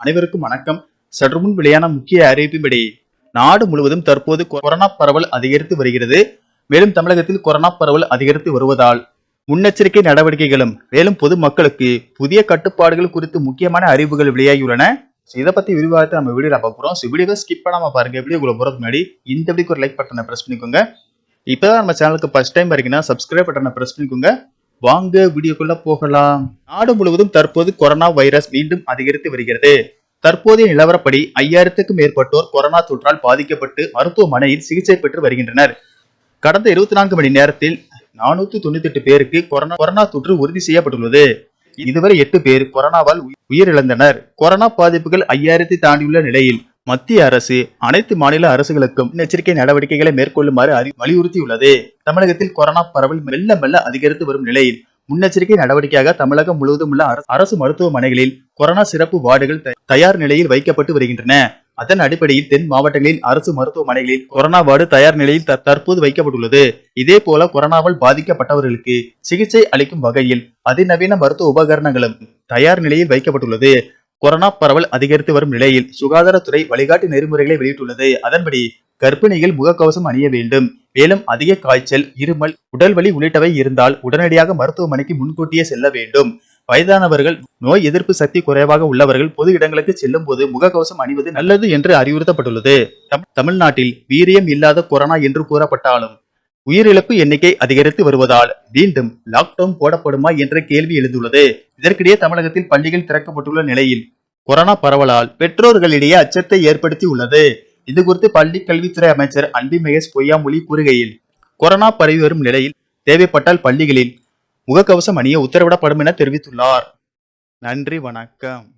அனைவருக்கும் வணக்கம். சற்று முன் வெளியான முக்கிய அறிவிப்பின்படி நாடு முழுவதும் தற்போது கொரோனா பரவல் அதிகரித்து வருகிறது. மேலும் தமிழகத்தில் கொரோனா பரவல் அதிகரித்து வருவதால் முன்னெச்சரிக்கை நடவடிக்கைகளும் மேலும் பொதுமக்களுக்கு புதிய கட்டுப்பாடுகள் குறித்து முக்கியமான அறிவுகள் வெளியாகியுள்ளன. இதை பத்தி விரிவாகத்தை நம்ம வீடியோ பார்க்க போறோம். ஸோ வீடியோவை ஸ்கிப் பண்ணாம பாருங்க. வீடியோக்குள்ள போறதுக்கு முன்னாடி இந்த வீடியோக்கு ஒரு லைக் பட்டனை பிரஸ் பண்ணிக்கோங்க. இப்போதான் நம்ம சேனலுக்கு ஃபர்ஸ்ட் டைம் வரீங்கன்னா சப்ஸ்கிரைப் பட்டனை பிரஸ் பண்ணிக்கோங்க. வாங்க வீடியோக்குள்ள போகலாம். நாடு முழுவதும் தற்போது கொரோனா வைரஸ் மீண்டும் அதிகரித்து வருகிறது. தற்போதைய நிலவரப்படி ஐயாயிரத்துக்கும் மேற்பட்டோர் கொரோனா தொற்றால் பாதிக்கப்பட்டு மருத்துவமனையில் சிகிச்சை பெற்று வருகின்றனர். கடந்த இருபத்தி நான்கு மணி நேரத்தில் நானூத்தி தொண்ணூத்தி எட்டு பேருக்கு கொரோனா கொரோனா தொற்று உறுதி செய்யப்பட்டுள்ளது. இதுவரை எட்டு பேர் கொரோனாவால் உயிரிழந்தனர். கொரோனா பாதிப்புகள் ஐயாயிரத்தை தாண்டியுள்ள நிலையில் மத்திய அரசு அனைத்து மாநில அரசுகளுக்கும் முன்னெச்சரிக்கை நடவடிக்கைகளை மேற்கொள்ளுமாறு வலியுறுத்தியுள்ளது. தமிழகத்தில் கொரோனா பரவல் மெல்ல மெல்ல அதிகரித்து வரும் நிலையில் முன்னெச்சரிக்கை நடவடிக்கையாக தமிழகம் முழுவதும் உள்ள அரசு- மருத்துவமனைகளில் கொரோனா சிறப்பு வார்டுகள் தயார் நிலையில் வைக்கப்பட்டு வருகின்றன. அதன் அடிப்படையில் தென் மாவட்டங்களில் அரசு மருத்துவமனைகளில் கொரோனா வார்டு தயார் நிலையில் த- தற்போது வைக்கப்பட்டுள்ளது. இதே போல கொரோனாவால் பாதிக்கப்பட்டவர்களுக்கு சிகிச்சை அளிக்கும் வகையில் அதிநவீன மருத்துவ உபகரணங்களும் தயார் நிலையில் வைக்கப்பட்டுள்ளது. கொரோனா பரவல் அதிகரித்து வரும் நிலையில் சுகாதாரத்துறை வழிகாட்டு நெறிமுறைகளை வெளியிட்டுள்ளது. அதன்படி கர்ப்பிணிகள் முகக்கவசம் அணிய வேண்டும். மேலும் அதிக காய்ச்சல் இருமல் உடல்வலி உள்ளிட்டவை இருந்தால் உடனடியாக மருத்துவமனைக்கு முன்கூட்டியே செல்ல வேண்டும். வயதானவர்கள் நோய் எதிர்ப்பு சக்தி குறைவாக உள்ளவர்கள் பொது இடங்களுக்கு செல்லும் போது முகக்கவசம் அணிவது நல்லது என்று அறிவுறுத்தப்பட்டுள்ளது. தம்- தமிழ்நாட்டில் வீரியம் இல்லாத கொரோனா என்று கூறப்பட்டாலும் உயிரிழப்பு எண்ணிக்கை அதிகரித்து வருவதால் மீண்டும் லாக்டவுன் போடப்படுமா என்ற கேள்வி எழுந்துள்ளது. இதற்கிடையே தமிழகத்தில் பள்ளிகள் திறக்கப்பட்டுள்ள நிலையில் கொரோனா பரவலால் பெற்றோர்களிடையே அச்சத்தை ஏற்படுத்தி உள்ளது. இது குறித்து பள்ளி கல்வித்துறை அமைச்சர் அன்பி மகேஷ் பொய்யாமொழி கூறுகையில் கொரோனா பரவி வரும் நிலையில் தேவைப்பட்டால் பள்ளிகளில் முகக்கவசம் அணிய உத்தரவிடப்படும் என தெரிவித்துள்ளார். நன்றி வணக்கம்.